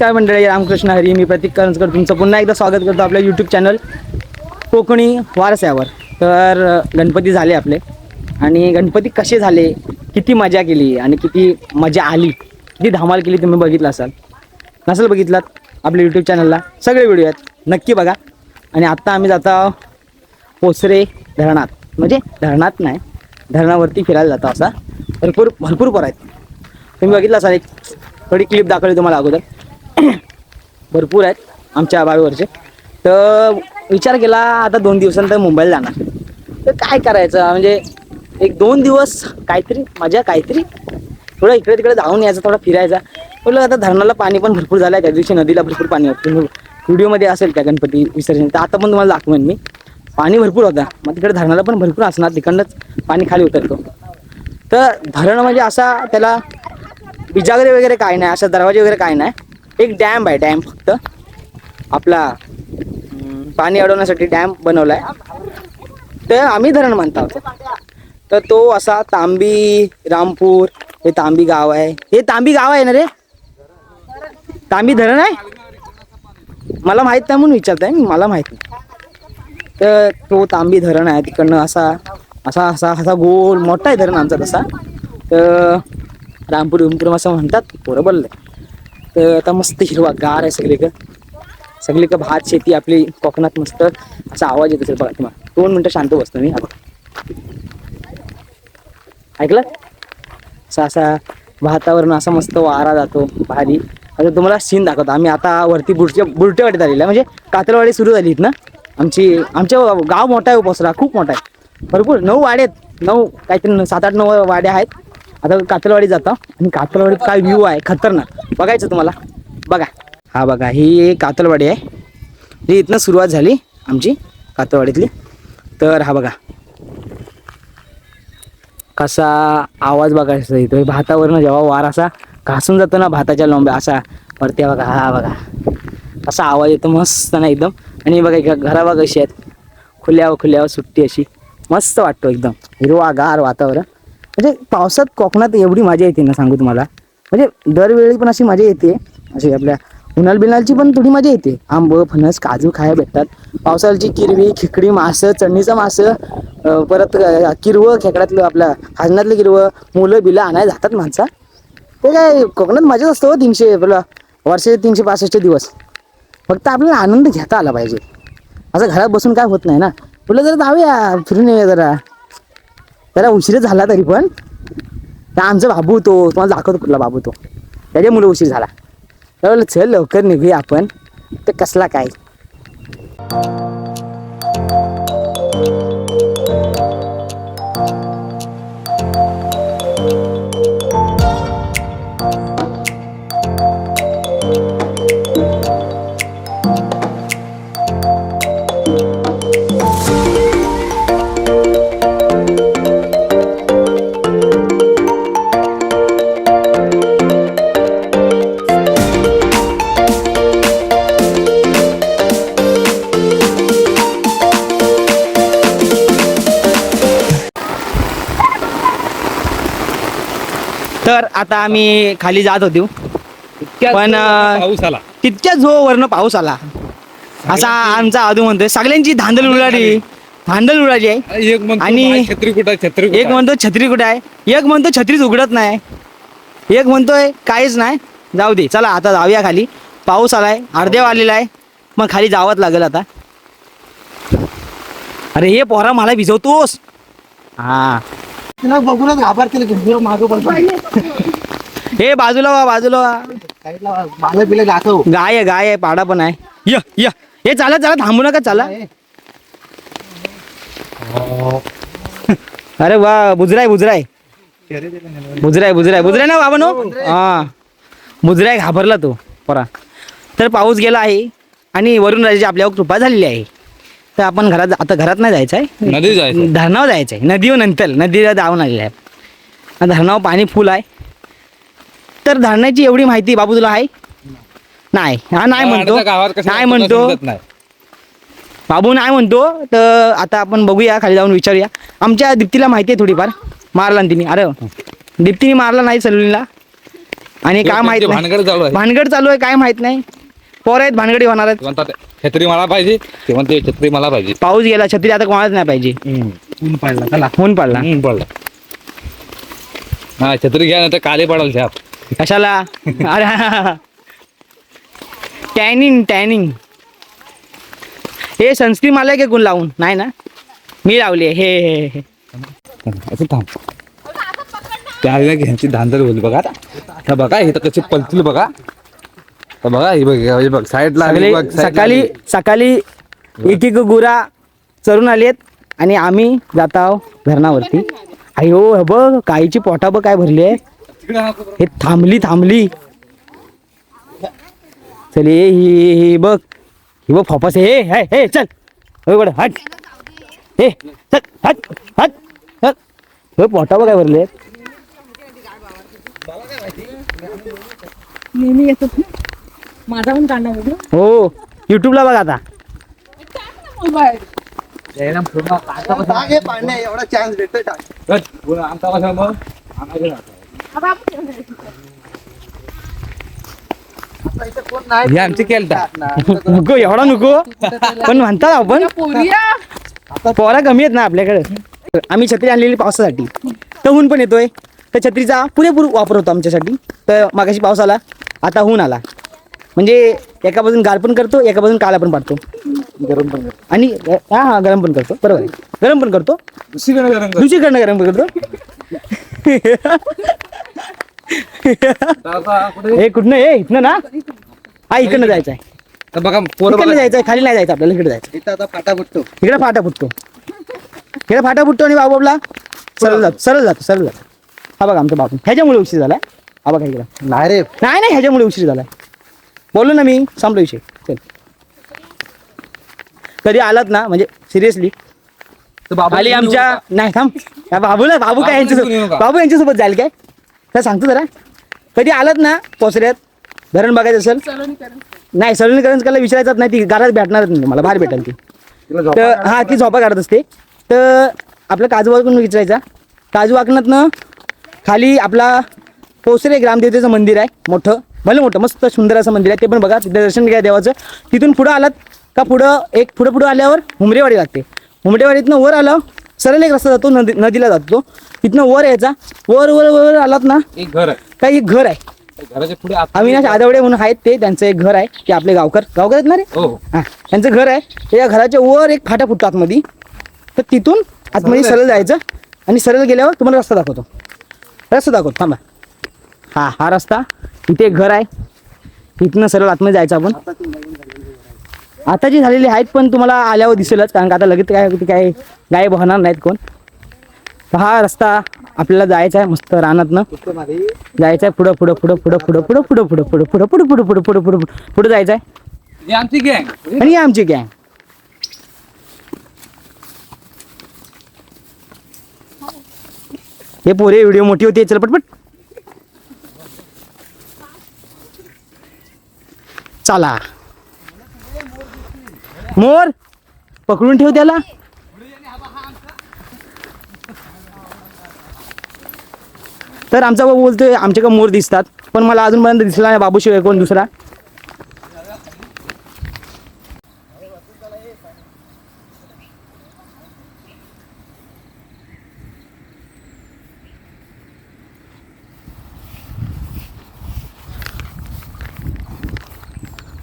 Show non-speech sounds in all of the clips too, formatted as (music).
नमस्कार मंडळी रामकृष्ण हरी. मी प्रतीक करंजकर. तुमचं पुन्हा एकदा स्वागत करतो आपल्या यूट्यूब चॅनल कोकणी वारस्यावर तर गणपती झाले आपले. आणि गणपती कसे झाले किती मजा केली आणि किती मजा आली किती धमाल केली तुम्ही बघितलं असाल? नसेल बघितलात आपल्या यूट्यूब चॅनलला सगळे व्हिडिओ आहेत. नक्की बघा. आणि आत्ता आम्ही जातो पोसरे धरणात. म्हणजे धरणात नाही धरणावरती फिरायला जातो असा. भरपूर भरपूर पोरं आहेत. तुम्ही बघितलं असाल एक थोडी क्लिप दाखवली तुम्हाला अगोदर. भरपूर आहेत आमच्या बावीवरचे तर विचार केला आता दोन दिवसानंतर मुंबईला जाणार. तर काय करायचं? म्हणजे एक दोन दिवस काहीतरी मजा काहीतरी. थोडं इकडे तिकडे जाऊन यायचं थोडा फिरायचा. म्हटलं आता धरणाला पाणी पण भरपूर झालं आहे त्या दिवशी नदीला भरपूर पाणी होतं. व्हिडिओमध्ये असेल त्या गणपती विसर्जन तर आता पण तुम्हाला दाखवेन मी. पाणी भरपूर होता. मग तिकडे धरणाला पण भरपूर असणार तिकडनंच पाणी खाली उतरतो. तर धरण म्हणजे असा त्याला बिजागरे वगैरे काय नाही असा दरवाजे वगैरे काय नाही. एक डॅम आहे डॅम फक्त. आपला पाणी अडवण्यासाठी डॅम बनवला आहे तर आम्ही धरण म्हणतो तर तो असा तांबी रामपूर हे तांबी गाव आहे. हे तांबी गाव आहे ना रे? तांबी धरण आहे? मला माहीत नाही म्हणून विचारत आहे मला माहीत नाही. तर तो तांबी धरण आहे तिकडनं असा असा असा असा गोल मोठा आहे धरण आमचा तसा. तर रामपूर विमपूर असं म्हणतात पोरं तर आता मस्त हिरवा गार आहे सगळीकडं. सगळीकडं भात शेती आपली कोकणात मस्त असा आवाज येत असेल बघा तुम्हाला. दोन मिनटं शांत बसतो मी. आता ऐकलं? असा असा वातावरण असा मस्त वारा जातो भारी. आता तुम्हाला सीन दाखवतो. आम्ही आता वरती बुरच्या बुरटेवाडीत आलेलं आहे. म्हणजे कातलवाडी सुरू झाली ना आमची आमच्या गाव मोठा आहे उपसरा खूप मोठा आहे. भरपूर नऊ वाडे आहेत. नऊ काहीतरी सात आठ नऊ वाड्या आहेत. आता कातलवाडी जातो आणि कातलवाडीत काय व्ह्यू आहे? खतरनाक. बघायचं तुम्हाला. बघा. हा बघा ही एक कातलवाडी आहे. ही इथनं सुरुवात झाली आमची कातलवाडीतली. तर हा बघा. कसा आवाज बघायचा येतो भातावरनं जेव्हा वार असा घासून जातो ना भाताच्या लोंब्या असा. वरती बघा हा बघा. असा आवाज येतो मस्त ना एकदम. आणि बघा इकडं घरा बघा आहेत. खुल्यावर खुल्यावर सुट्टी अशी. मस्त वाटतो एकदम. हिरवागार वातावरण. म्हणजे पावसात कोकणात एवढी मजा येते ना सांगू तुम्हाला. म्हणजे दरवेळी पण अशी मजा येते. अशी आपल्या उन्हाळ बिनालची पण थोडी मजा येते. आंब फणस काजू खायला भेटतात. पावसाळ्याची किरवी खिकडी मासं चढणीचं मासं परत किरवं खेकड्यातलं आपलं हाजनातलं किरवं मुलं बिलं आणायला जातात माणसं. ते काय कोकणात मजाच असतो हो तीनशे आपलं वर्षाचे तीनशे पासष्ट दिवस. फक्त आपल्याला आनंद घेता आला पाहिजे. असं घरात बसून काय होत नाही ना. तुला जरा जाऊया फिरून येऊया जरा. जरा उशीर झाला तरी पण. आमचा बाबू तो तुम्हाला दाखवतो कुठला बाबू तो. त्याच्या मुलं उशीर झाला. त्यावेळेला चल लवकर निघूया आपण. ते कसला काय? तर आता आम्ही खाली जात होतो. पण, पाऊस आला. तितक्या जो वरनं पाऊस आला. असा आमचा आदू म्हणतोय सगळ्यांची धांदल उडाली. धांदल उडाली आहे. एक म्हणतो आणि- "बाय, छत्री कुठं आहे? छत्री एक आहे?" म्हणतो छत्री कुठे आहे? एक म्हणतो छत्रीच उघडत नाही. एक म्हणतोय काहीच नाही. जाऊ दे चला आता जाऊया खाली. पाऊस आलाय अर्ध्या आलेला आहे. मग खाली जावंच लागेल आता. अरे हे पोरा मला भिजवतोस. हा. तिला बघूनच घाबरतील की मागं हे बाजूला वा बाजूला वा. बिले दाखव गाय आहे गाय आहे पाडा पण आहे. य य. हे चाला चला थांबू नका चला. अरे वा बुजराय बुजराय. बुजराय बुजराय. बुजराय ना बाबा नो? हा. बुजराय घाबरला तो परा. तर पाऊस गेला आहे आणि वरून राजाची आपल्यावर कृपा झालेली आहे. तर आपण घरात आता घरात नाही जायचं आहे नदी जायचं धरणावर जायचं आहे नदीवर नंतर नदीला जाऊन आलेलं आहे. धरणावर पाणी फुल आहे. तर धरणाची एवढी माहिती बाबू तुला आहे? नाही. हा नाही म्हणतो. नाही म्हणतो. बाबू नाही म्हणतो. तर आता आपण बघूया खाली जाऊन विचारूया. आमच्या दीप्तीला माहिती आहे थोडीफार. मारला ना तिने. अरे दीप्तीने मारला नाही सलूनीला. आणि काय माहीत भानगड चालू आहे. भानगड चालू आहे काय माहीत नाही. पोर आहेत भानगडी होणार आहेत. छत्री मला पाहिजे ते म्हणते छत्री मला पाहिजे. पाऊस गेला छत्री आता कोणालाच नाही पाहिजे. ऊन पडला चला. ऊन पडला. हम्म, पडला. हा छत्री घ्या ना तर काले पडाल छाप कशाला? (laughs) अरे टॅनिंग टॅनिंग. हे सनस्क्रीन मला काय कोण लावून. नाही ना? मी लावली आहे. हे हे हे. असं थांब. घ्यायची धांदल होईल बघा आता. आता बघा हे तर कसे पलतील बघा. बघा हे बघ हे बघ साईडला आली सगळे बघ, side ला सकाळी आली. सकाळी एक एक गुरा चरून आलेत आणि आम्ही जात आहोत धरणावरती. अयो हे बघ काहीची पोटा बघ काय भरली आहे हा. हे थांबली थांबली. चल हे ही ही बघ. ही बघ फॉपस हे हे हे चल. हो बड हट. हे चल हट हट हट. हे पोटा बघ काय भरले नेहमी येतो माझा पण व्हिडिओ हो युट्यूबला बघ आता. मोबाईल टाक हे पाण्या एवढा चान्स भेटतोय टाक. चल, बोला, आमचा कसा मग. आम्हाला जायचं. आता. इथं कोण नाही हे आमची केलता (laughs) नको एवढा नको. पण म्हणतात आपण. पोरिया पोरा कमी आहेत ना आपल्याकडे. आम्ही छत्री आणलेली पावसासाठी. तर ऊन पण येतोय. तर छत्रीचा पुरेपूर वापर होतो आमच्यासाठी. तर मागाशी पाऊस आला. आता ऊन आला. म्हणजे एका बाजून गार पण करतो एका बाजून काला पण पाडतो. गरम पण करतो. आणि हा हा गरम पण करतो. बरोबर आहे. गरम पण करतो. दुसरीकडे गरम. दुसरीकडनं गरम पण करतो? हे कुठनं? हे इथनं ना? हा इकडनं जायचं आहे तर बघा पोरं इकडनं. जायचं आहे खाली नाही जायचं आपल्याला इकडे जायचं इथं आता फाटा फुटतो. इकडे फाटा फुटतो. इकडे फाटा फुटतो आणि बाबूला सरळ जातो सरळ जातो सरळ जातो. हा बघा आमचा बाबू. ह्याच्यामुळे उशीर झालाय. हा बघा इकडे. नाही रे. नाही नाही ह्याच्यामुळे उशीर झालाय. बोललो ना मी संपलो विषय. चल. कधी आलात ना म्हणजे सिरियसली तर बाबा खाली घेऊन आमच्या येऊ. नाही थांब. या बाबूला बाबू काय बाबूला घेऊन येऊ यांच्यासोबत नका. बाबू यांच्यासोबत जाईल काय? काय सांगतो जरा. कधी आलात ना पोचऱ्यात धरण बघायचं असेल? नाही सरणीकरण करायला विचारायचं नाही ती घरात भेटणारच नाही मला बाहेर भेटेल ती. तिला झोपा तर हा ती झोपा काढत असते. तर आपलं काजू वाकून विचारायचा. काजू वाकणातनं खाली आपला पोसरे ग्रामदेवतेचं मंदिर आहे. मोठं भलं मोठं मस्त सुंदर असं मंदिर आहे. ते पण बघा तिथे दर्शन घ्या देवाचं. तिथून पुढं आलात का पुढं एक पुढं पुढं आल्यावर हुमरेवाडी लागते. हुमरेवाडीतनं वर आलं सरळ एक रस्ता जातो नदी नदीला जातो. तिथनं वर यायचा. वर वर वर आलात ना? एक घर आहे. काही एक घर आहे. त्या घराच्या पुढे आत- अविनाश आदवडे म्हणून आहेत ते त्यांचं एक घर आहे ते आपले गावकर. गावकर आहेत ना रे? हो हा. त्यांचं घर आहे. त्या घराच्या वर एक फाटा फुटतो आतमध्ये. तर तिथून आतमध्ये सरळ जायचं आणि सरळ गेल्यावर तुम्हाला रस्ता दाखवतो. रस्ता दाखवतो थांबा. हा हा रस्ता इथे एक घर आहे इथनं सरळ आतमध्ये जायचं आपण आता जी झालेली आहेत पण तुम्हाला आल्यावर दिसेलच कारण का आता लगेच काय काय गायब होणार नाहीत कोण हा रस्ता आपल्याला जायचा आहे मस्त रानातनं जायचं आहे पुढं पुढं पुढं पुढं पुढं पुढं पुढं पुढं पुढं पुढं पुढं पुढं पुढं पुढं पुढं पुढं पुढं जायचं आहे ही आमची गँग आणि ही आमची गँग हे पोरे व्हिडिओ मोठी होती चल पटपट चला. मोर पकडून ठेव त्याला. तर आमचा बाबू बोलतोय आमच्याकडे मोर दिसतात पण मला अजूनपर्यंत दिसला नाही बाबूशिवाय कोण दुसरा?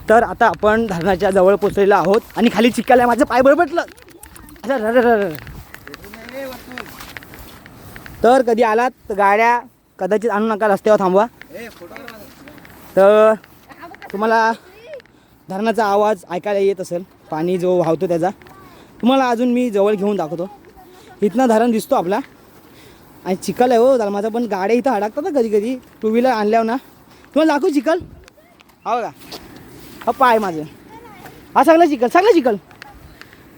तर आता आपण धरणाच्या जवळ पोचलेलो आहोत आणि खाली चिकायला माझं पाय बरबटलं अरे तर कधी आलात? तर गाड्या कदाचित आणू नका रस्त्यावर थांबवा. तर तुम्हाला धरणाचा आवाज ऐकायला येत असेल. पाणी जो वाहतो त्याचा. तुम्हाला अजून मी जवळ घेऊन दाखवतो. इथनं धरण दिसतो आपला. आणि चिखल आहे हो त्याला माझा पण गाड्या इथं अडकतात ना कधी कधी. टू व्हीलर आणल्यावर ना. तुम्हाला दाखवू चिखल? हो का हा पाय माझं. हा सगळं चिखल सगळं चिखल.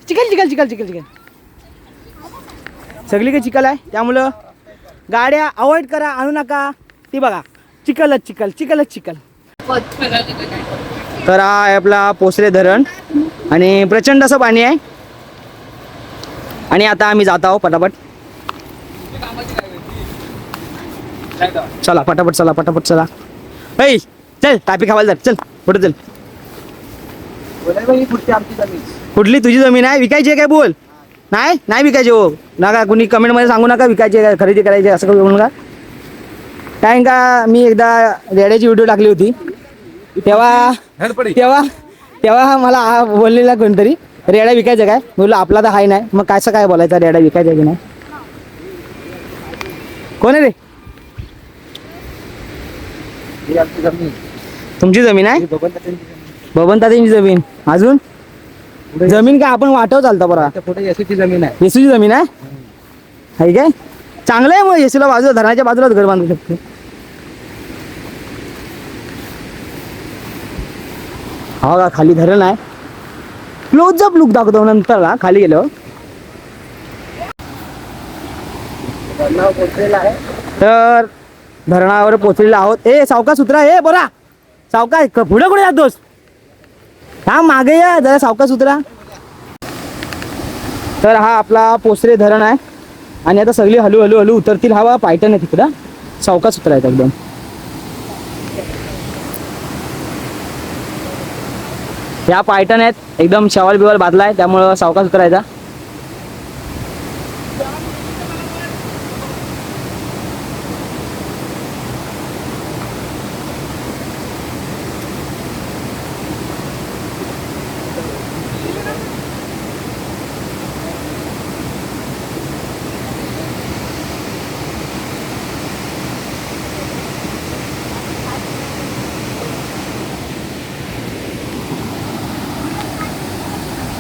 चिखल चिखल चिखल चिखल चिखल. सगळी काही चिखल आहे. त्यामुळं गाड्या अवॉइड करा आणू नका. ती बघा. चिखलच चिखल चिखलच चिखल. तर हा आहे आपला पोसरे धरण. आणि प्रचंड असं पाणी आहे. आणि आता आम्ही जात आहोत पटापट. चला पटापट चला पटापट चला. ऐ चल तापी खावायला जा चल पुढे चल बोलाय बाई, ही पुढची आमची जमीन कुठली तुझी जमीन आहे? विकायची आहे काय बोल? नाही? नाही विकायची हो. नका कुणी कमेंटमध्ये सांगू नका विकायची का खरेदी करायची असं करू नका. काय का मी एकदा रेड्याची व्हिडिओ टाकली होती. तेव्हा तेव्हा तेव्हा मला बोललेला कोणतरी रेडा विकायचा काय? बोललो आपला तर हाय नाही. मग कसं काय बोलायचं रेडा विकायचा की नाही? कोण आहे रे? ही तुमची जमीन आहे. बबन तात्यांची जमीन. अजून? जमीन काय? आपण वाटव चालता बरं. येसूची जमीन आहे. येसूची जमीन आहे? आहे काय? चांगलं आहे मग येसूला बाजूला धरणाच्या बाजूलाच घर बांधू शकतो. हो का खाली धरण आहे. क्लोज अप लुक दाखवतो नंतर हा, खाली गेलो. तर धरणावर पोचलेलो आहोत. ए सावकाश उतरा ए बोरा. सावकाश क- पुढे कुठे जातोस? हा मागे या जरा सावकाश उतरा. तर हा आपला पोसरे धरण आहे. आणि आता सगळी हळूहळू हळू उतरतील. हा पायटन आहे तिकडं. सावकाश उतरायचं एकदम. ह्या पायटन आहेत. एकदम शवाल बिवाल बादला आहे त्यामुळं सावकाश उतरायचा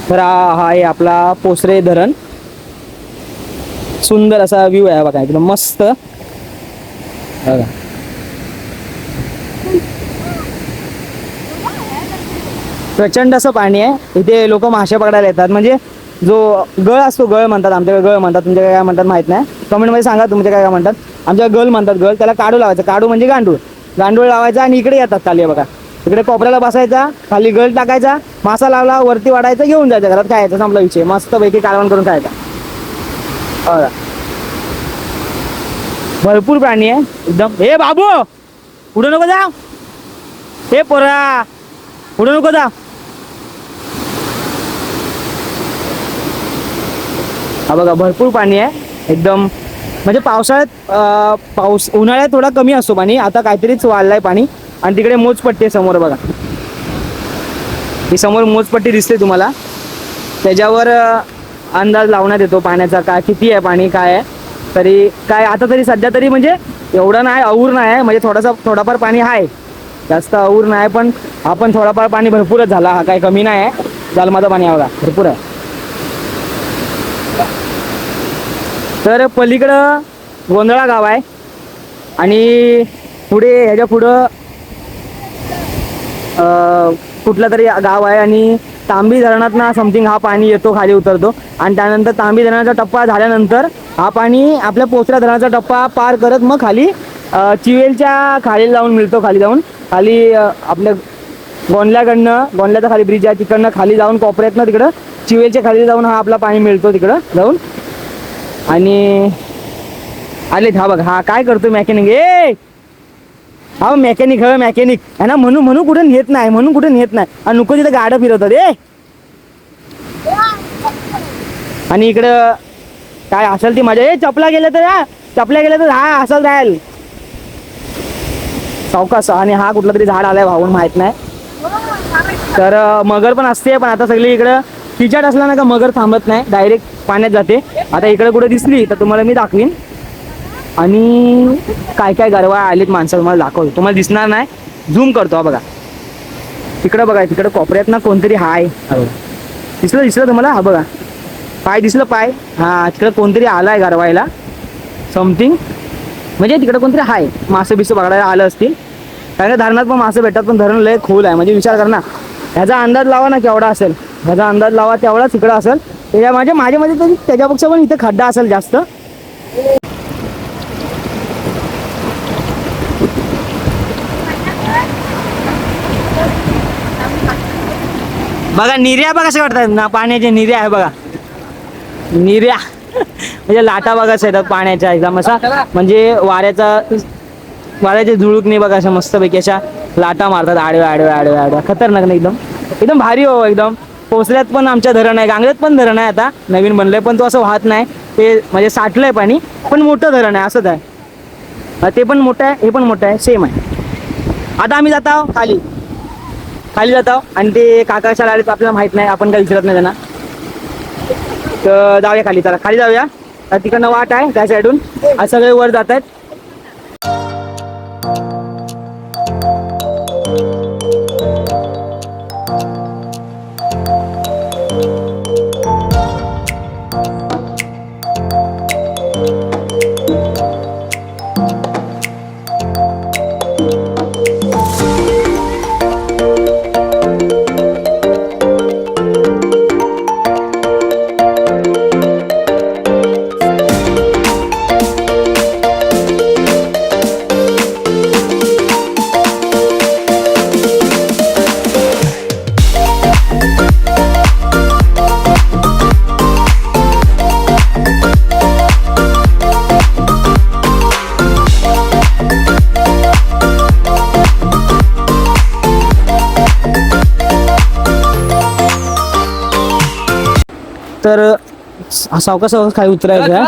तर हा आहे आपला पोसरे धरण. सुंदर असा व्ह्यू आहे बघा एकदम मस्त. बघा. प्रचंड असं पाणी आहे. इथे लोक मासे पकडायला येतात. म्हणजे जो गळ असतो गळ म्हणतात आमच्याकडे गळ म्हणतात तुमच्याकडे काय म्हणतात माहीत नाही. कमेंटमध्ये सांगा तुमच्या काय काय म्हणतात. आमच्या गळ म्हणतात गळ त्याला काढू लावायचं. काढू म्हणजे गांडूळ. गांडूळ लावायचा आणि इकडे येतात खाली बघा. इकडे कोपऱ्याला बसायचा खाली गळ टाकायचा मासा लावला वरती वाढायचा घेऊन जायचं. घरात खायचा संपला विषय. मस्त पैकी कालवण करून खायचा. हो भरपूर प्राणी आहे. एकदम. हे बाबू! पुढे नको जा हे पोरा! पुढे नको जा हा बघा भरपूर पाणी आहे. एकदम. म्हणजे पावसाळ्यात पाऊस उन्हाळ्यात थोडा कमी असतो पाणी. आता काहीतरीच वाढलाय पाणी. आणि तिकडे मोजपट्टी आहे समोर बघा. ही समोर मोजपट्टी दिसते तुम्हाला. त्याच्यावर अंदाज लावण्यात येतो पाण्याचा. काय किती आहे पाणी काय आहे? तरी काय आता तरी सध्या तरी म्हणजे एवढं नाही अवूर नाही आहे. म्हणजे थोडासा थोडाफार पाणी आहे. जास्त अवूर नाही पण आपण थोडाफार पाणी भरपूरच झाला. हा काय कमी नाही आहे. जालमाचा पाणी आवडा भरपूर आहे. तर पलीकडं गोंधळा गाव आहे. आणि पुढे ह्याच्या पुढं कुठलं तरी गाव आहे आणि तांबी धरणातनं समथिंग हा पाणी येतो खाली उतरतो. आणि त्यानंतर तांबी धरणाचा टप्पा झाल्यानंतर हा पाणी आपल्या पोचऱ्या धरणाचा टप्पा पार करत मग खाली चिवेलच्या खाली जाऊन मिळतो खाली जाऊन. खाली आपल्या गोंदल्याकडनं गोंदल्याचा खाली ब्रिज आहे तिकडनं खाली जाऊन कॉपऱ्यातनं तिकडं चिवेलच्या खाली जाऊन हा आपला पाणी मिळतो तिकडं जाऊन. आणि आले हा बघ हा काय करतो मॅकॅनिक ए! हा मेकॅनिक हवं हो, मेकॅनिक आहे ना म्हणून म्हणून कुठे नेत नाही म्हणून कुठे नेत नाही. आणि नको तिथं गाड्या फिरवतात ए! आणि इकडं काय असेल ती मजा ए चपला गेल्या तर या चपल्या गेल्या तर हा असेल राहील. सावकाश आणि हा कुठला तरी झाड आलाय भाऊन माहीत नाही. तर मगर पण असते पण आता सगळी इकडं किचड असला ना का मगर थांबत नाही. डायरेक्ट पाण्यात जाते. आता इकडे कुठे दिसली तर तुम्हाला मी दाखवीन. आणि काय काय गरवा आलेत माणसं तुम्हाला दाखवतो. तुम्हाला दिसणार नाही. झूम करतो हा बघा. तिकडं बघा तिकडं कोपऱ्यात ना कोणतरी हाय. हा. दिसलं दिसलं तुम्हाला? हा बघा. पाय दिसलं पाय. हा तिकडं कोणतरी आलाय गरवायला. समथिंग म्हणजे तिकडं कोणतरी हाय. मासे बिसं पकडायला आलं असतील. कारण धरणात पण मासे भेटतात पण धरण लय खोल आहे. म्हणजे विचार कर ना. ह्याचा अंदाज लावा ना केवढा असेल. ह्याचा अंदाज लावा तेवढाच इकडं असेल. त्याच्या म्हणजे माझ्या मध्ये तरी त्याच्यापेक्षा पण इथं खड्डा असेल जास्त. बघा निर्या बघा कसं करतात. ना पाण्याच्या निर्या आहे बघा. निर्या. म्हणजे लाटा बघा येतात पाण्याच्या एकदम असा. म्हणजे वाऱ्याचा वाऱ्याचे झुळूकने बघा अशा मस्तपैकी अशा लाटा मारतात. आडव्या आडव्या आडव्या आडव्या. खतरनाक नाही एकदम. एकदम भारी हो एकदम. पोचल्यात पण आमच्या धरण आहे. गांगल्यात पण धरण आहे आता. नवीन बनलंय पण तो असं वाहत नाही. ते म्हणजे साठलंय पाणी पण मोठं धरण आहे. असंच आहे. ते पण मोठं आहे हे पण मोठं आहे. सेम आहे. आता आम्ही जात आहोत खाली. खाली जातो. आणि ते काका कशाला आले आपल्याला माहीत नाही आपण काही विचारत नाही त्यांना. तर जाऊया खाली चला. खाली जाऊया. तिकडनं वाट आहे त्या साईडून आज सगळे वर जात आहेत सावकाश सावकाश खाली उतरायचं.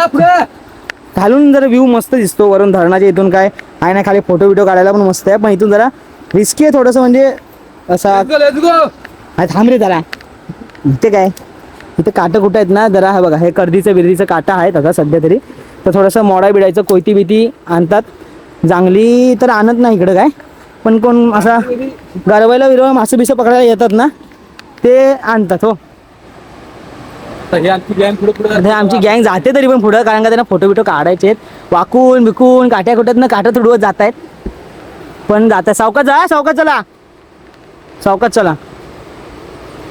खालून जरा व्ह्यू मस्त दिसतो वरून धरणाच्या इथून काय. आहे ना खाली फोटो बिटो काढायला पण मस्त आहे. पण इथून जरा रिस्की आहे थोडंसं म्हणजे असा थांब रे जरा. इथे काय? इथे काटं कुठं आहेत ना? जरा हा बघा हे कर्दीचं बिर्दीचं काटा आहेत आता सध्या तरी. तर थोडंसं मोडा बिडायचं कोयती बिती आणतात. जांगली तर आणत नाही इकडं काय. पण कोण असा गरवायला विरवा मासे बिसं पकडायला येतात ना ते आणतात हो. हे आणखी गॅंग पुढे पुढे आता आमची गँग जाते तरी पण पुढं कारण का त्यांना फोटो बिटो काढायचे आहेत. वाकून बिकून काट्या कुट्यातनं काठं तुडवत जात आहेत. पण जात आहे सावकाश जा सावकाश चला. सावकाश चला.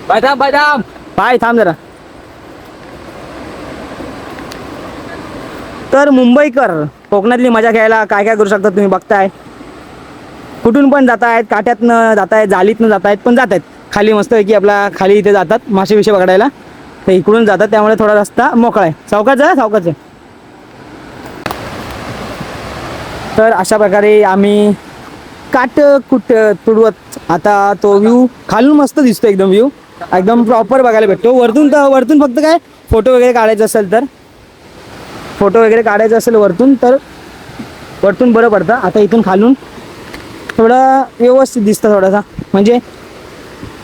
बायदाम बायदाम पाय थांब जरा. तर मुंबईकर कोकणातली मजा घ्यायला काय काय करू शकतात तुम्ही बघताय? कुठून पण जात आहेत काट्यातनं जात आहेत जालीतनं जात आहेत पण जात आहेत. खाली मस्त की आपला खाली इथे जातात मासे विषय पकडायला. तर इकडून जातात त्यामुळे थोडा रस्ता मोकळा आहे. सावकाश आहे सावकाश आहे तर अशा प्रकारे आम्ही काट कुट तुडवत आता तो व्ह्यू खालून मस्त दिसतो एकदम व्ह्यू एकदम प्रॉपर बघायला भेटतो. वरतून तर वरतून फक्त काय फोटो वगैरे काढायचं असेल तर. फोटो वगैरे काढायचं असेल वरतून तर वरतून बरं पडतं. आता इथून खालून थोडा व्यवस्थित दिसतं थोडासा. म्हणजे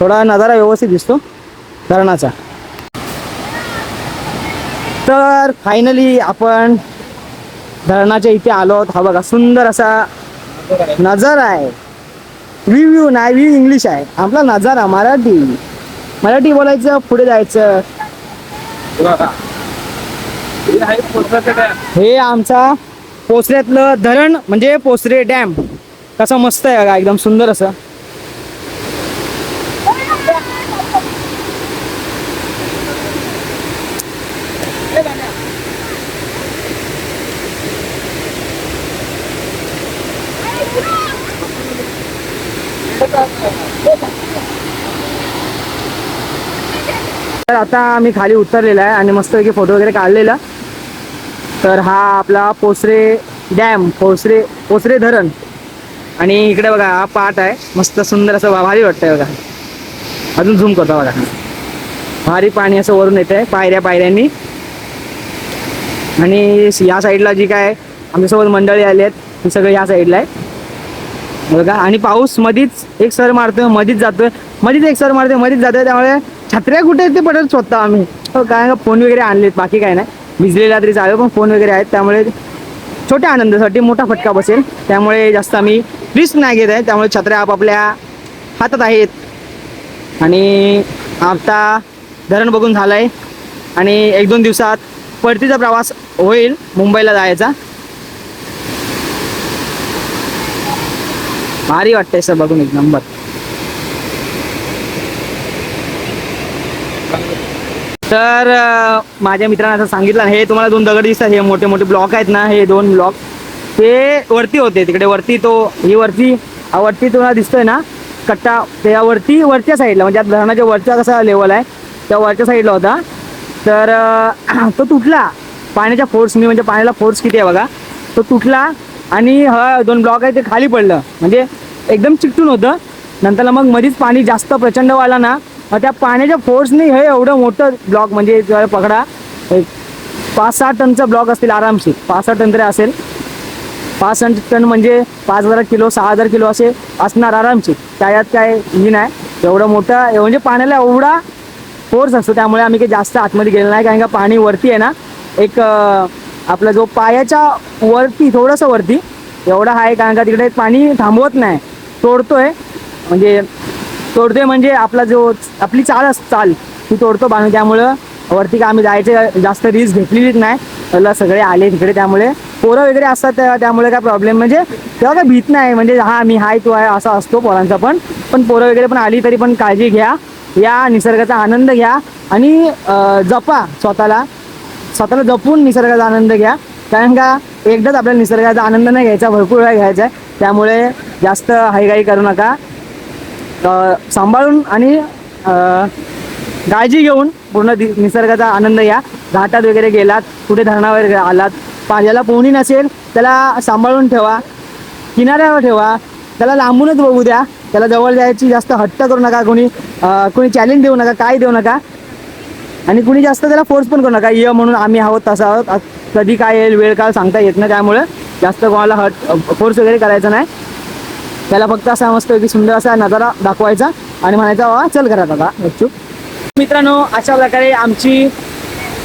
थोडा नजारा व्यवस्थित दिसतो. धरणाचा. तर फायनली आपण धरणाच्या इथे आलो आहोत. हा बघा सुंदर असा नजारा आहे. व्ह्यू व्ह्यू नाही व्ह्यू इंग्लिश आहे. आपला नजारा मराठी. मराठी बोलायचं पुढे जायचं. हे आमचा पोचऱ्यातलं धरण म्हणजे पोचरे डॅम. कसं मस्त आहे बघा एकदम सुंदर असं. आता आम्ही खाली उतरलेला आहे आणि मस्तपैकी फोटो वगैरे काढलेला. तर हा आपला पोसरे डॅम पोसरे पोसरे धरण. आणि इकडे बघा हा पाट आहे. मस्त सुंदर असं भारी वाटतंय बघा. अजून झूम करतो बघा. भारी पाणी असं वरून येत आहे पायऱ्या पायऱ्यांनी. आणि या साईडला जी काय आमच्यासोबत मंडळी आली आहेत ती सगळं या साईडला आहे. बघा. आणि पाऊस मधीच एक सर मारतोय मधीच जातोय. मधीच एक सर मारतोय मधीच जातोय त्यामुळे छत्र्या कुठे आहेत ते पडत स्वतः आम्ही. हो, काय का फोन वगैरे आणलेत बाकी काय नाही. भिजलेला तरी चालेल पण फोन वगैरे आहेत त्यामुळे छोट्या आनंदासाठी मोठा फटका बसेल. त्यामुळे जास्त आम्ही रिस्क नाही घेत आहे. त्यामुळे छत्र्या आपापल्या हातात आहेत. आणि आता धरण बघून झालं आहे आणि एक दोन दिवसात परतीचा प्रवास होईल मुंबईला जायचा. भारी वाटतंय सर बघून एक नंबर तर माझ्या मित्रांना असं सांगितलं हे तुम्हाला दोन दगड दिसतात हे मोठे मोठे ब्लॉक आहेत ना हे दोन ब्लॉक. ते वरती होते तिकडे वरती तो ही वरती हा वरती तुम्हाला दिसतोय ना कट्टा त्यावरती वरच्या साईडला म्हणजे आता धरणाच्या वरचा कसा लेवल आहे त्या वरच्या साईडला होता. तर तो तुटला. पाण्याच्या फोर्सनी म्हणजे पाण्याला फोर्स किती आहे बघा. तो तुटला आणि हा दोन ब्लॉक आहे ते खाली पडलं. म्हणजे एकदम चिकटून होतं. नंतर मग मध्येच पाणी जास्त प्रचंड वाला ना त्या पाण्याच्या फोर्सने हे एवढं मोठं ब्लॉक म्हणजे पकडा. एक पाच सहा टनचा ब्लॉक असतील आरामशीर. पाच सहा टन तरी असेल. पाच टन टन म्हणजे पाच हजार किलो सहा हजार किलो असे असणार आरामशीर. त्यात काय इंजिन नाही. एवढं मोठं म्हणजे पाण्याला एवढा फोर्स असतो त्यामुळे आम्ही काही जास्त आतमध्ये गेलो नाही कारण का पाणी वरती आहे ना एक आपला जो पायाच्या वरती थोडंसं वरती एवढा आहे कारण का तिकडे पाणी थांबवत नाही. तोडतोय. म्हणजे तोडतोय म्हणजे आपला जो आपली चाल चाल ती तोडतो बांधून त्यामुळं वरती का आम्ही जायचे जास्त रिस्क घेतलेलीच नाही. त्याला सगळे आले तिकडे त्यामुळे पोरं वगैरे असतात त्या- त्यामुळे काय प्रॉब्लेम म्हणजे तेव्हा काय भीत नाही. म्हणजे हा मी हाय तू आहे असा असतो पोरांचा पण. पण पोरं वगैरे पण आली तरी पण काळजी घ्या. या निसर्गाचा आनंद घ्या. आणि जपा स्वतःला. स्वतःला जपून निसर्गाचा आनंद घ्या. कारण का एकदाच आपल्याला निसर्गाचा आनंद नाही घ्यायचा भरपूर वेळा घ्यायचा आहे. त्यामुळे जास्त हाईघाई करू नका. सांभाळून आणि काळजी घेऊन पूर्ण दि- निसर्गाचा आनंद या घाटात वगैरे गेलात कुठे धरणावर आलात पाण्याला पोहणी नसेल त्याला सांभाळून ठेवा. किनाऱ्यावर ठेवा. त्याला लांबूनच बघू द्या. त्याला जवळ जायची जास्त हट्ट करू नका कोणी. कोणी चॅलेंज देऊ नका काय देऊ नका. आणि कुणी जास्त त्याला फोर्स पण करू नका. ये म्हणून आम्ही आहोत तसं आहोत. कधी काय येईल वेळ काळ सांगता येत नाही. त्यामुळे जास्त कोणाला हट फोर्स वगैरे करायचा नाही. त्याला फक्त असा मस्त की सुंदर असा नजारा दाखवायचा आणि म्हणायचा वा चल घरात आता गपचूप. मित्रांनो अशा प्रकारे आमची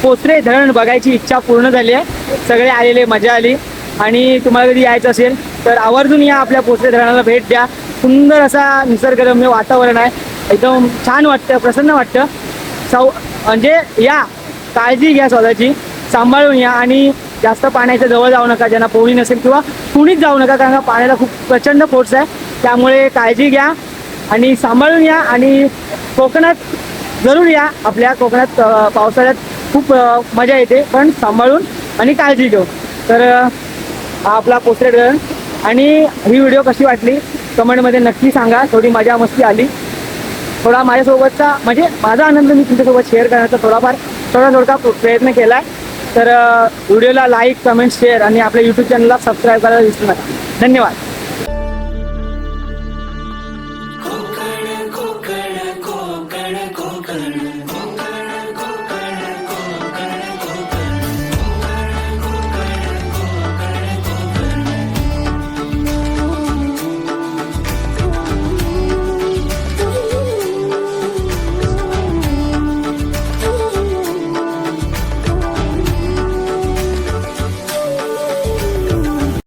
पोचरे धरण बघायची इच्छा पूर्ण झाली आहे. सगळे आलेले मजा आली. आणि तुम्हाला कधी यायचं असेल तर आवर्जून या आपल्या पोचरे धरणाला भेट द्या. सुंदर असा निसर्गरम्य वातावरण आहे. एकदम छान वाटतं प्रसन्न वाटतं. सौ म्हणजे या काळजी घ्या स्वतःची. सांभाळून या आणि जास्त पाण्याच्या जवळ जाऊ नका ज्यांना पोहणी नसेल किंवा कुणीच जाऊ नका कारण का पाण्याला खूप प्रचंड फोर्स आहे. त्यामुळे काळजी घ्या आणि सांभाळून या आणि कोकणात जरूर या. आपल्या कोकणात पावसाळ्यात खूप मजा येते पण सांभाळून आणि काळजी घेऊ तर हा आपला पोस्टेड आणि ही व्हिडिओ कशी वाटली? कमेंटमध्ये नक्की सांगा. थोडी मजा मस्ती आली. थोडा माझ्यासोबतचा म्हणजे माझा आनंद मी तुमच्यासोबत शेअर करण्याचा थोडाफार थोडा थोडका प्रयत्न केला आहे तर व्हिडिओला लाईक कमेंट शेअर आणि आपल्या यूट्यूब चॅनलला सबस्क्राईब करायला विसरू नका. धन्यवाद.